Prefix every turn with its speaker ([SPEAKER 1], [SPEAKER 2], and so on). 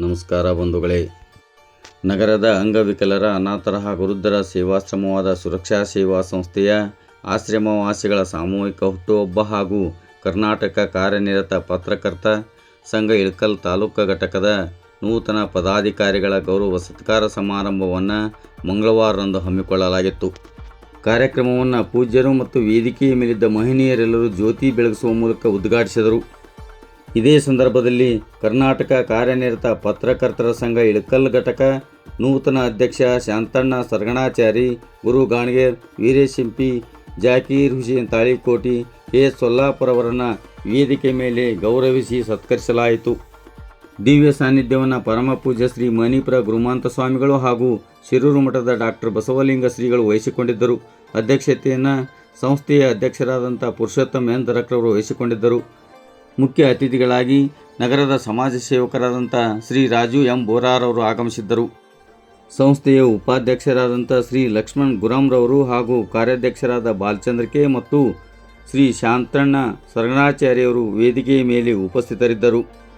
[SPEAKER 1] ನಮಸ್ಕಾರ ಬಂಧುಗಳೇ. ನಗರದ ಅಂಗವಿಕಲರ ಅನಾಥರ ಹಾಗೂ ವೃದ್ಧರ ಸೇವಾಶ್ರಮವಾದ ಸುರಕ್ಷಾ ಸೇವಾ ಸಂಸ್ಥೆಯ ಆಶ್ರಮವಾಸಿಗಳ ಸಾಮೂಹಿಕ ಹುಟ್ಟುಹಬ್ಬ ಹಾಗೂ ಕರ್ನಾಟಕ ಕಾರ್ಯನಿರತ ಪತ್ರಕರ್ತ ಸಂಘ ಇಳಕಲ್ ತಾಲೂಕು ಘಟಕದ ನೂತನ ಪದಾಧಿಕಾರಿಗಳ ಗೌರವ ಸತ್ಕಾರ ಸಮಾರಂಭವನ್ನು ಮಂಗಳವಾರರಂದು ಹಮ್ಮಿಕೊಳ್ಳಲಾಗಿತ್ತು. ಕಾರ್ಯಕ್ರಮವನ್ನು ಪೂಜ್ಯರು ಮತ್ತು ವೇದಿಕೆಯ ಮೇಲಿದ್ದ ಮಹಿಳೆಯರೆಲ್ಲರೂ ಜ್ಯೋತಿ ಬೆಳಗಿಸುವ ಮೂಲಕ ಉದ್ಘಾಟಿಸಿದರು. ಇದೇ ಸಂದರ್ಭದಲ್ಲಿ ಕರ್ನಾಟಕ ಕಾರ್ಯನಿರತ ಪತ್ರಕರ್ತರ ಸಂಘ ಇಳಕಲ್ ಘಟಕ, ನೂತನ ಅಧ್ಯಕ್ಷ ಶಾಂತಣ್ಣ ಸರ್ಗಣಾಚಾರಿ, ಗುರು ಗಾಣಗೇರ್ ವೀರೇಶಿಂಪಿ ಜಾಕೀರ್ ಹುಸೇನ್ ತಾಳಿಕೋಟಿ, ಕೆ ಸೊಲ್ಲಾಪುರ ಅವರನ್ನು ವೇದಿಕೆ ಮೇಲೆ ಗೌರವಿಸಿ ಸತ್ಕರಿಸಲಾಯಿತು. ದಿವ್ಯ ಸಾನ್ನಿಧ್ಯವನ್ನು ಪರಮ ಪೂಜ್ಯ ಶ್ರೀ ಮಣಿಪುರ ಗುರುಮಾಂತ ಸ್ವಾಮಿಗಳು ಹಾಗೂ ಶಿರೂರು ಮಠದ ಡಾಕ್ಟರ್ ಬಸವಲಿಂಗ ಶ್ರೀಗಳು ವಹಿಸಿಕೊಂಡಿದ್ದರು. ಅಧ್ಯಕ್ಷತೆಯನ್ನು ಸಂಸ್ಥೆಯ ಅಧ್ಯಕ್ಷರಾದಂಥ ಪುರುಷೋತ್ತಮ ಎನ್ ವಹಿಸಿಕೊಂಡಿದ್ದರು. ಮುಖ್ಯ ಅತಿಥಿಗಳಾಗಿ ನಗರದ ಸಮಾಜ ಸೇವಕರಾದಂಥ ಶ್ರೀ ರಾಜು ಎಂ ಬೋರಾರವರು ಆಗಮಿಸಿದ್ದರು. ಸಂಸ್ಥೆಯ ಉಪಾಧ್ಯಕ್ಷರಾದಂಥ ಶ್ರೀ ಲಕ್ಷ್ಮಣ್ ಗುರಾಮ್ರವರು ಹಾಗೂ ಕಾರ್ಯಾಧ್ಯಕ್ಷರಾದ ಬಾಲಚಂದ್ರ ಕೆ ಮತ್ತು ಶ್ರೀ ಶಾಂತಣ್ಣ ಸರ್ಗಣಾಚಾರ್ಯವರು ವೇದಿಕೆಯ ಮೇಲೆ ಉಪಸ್ಥಿತರಿದ್ದರು.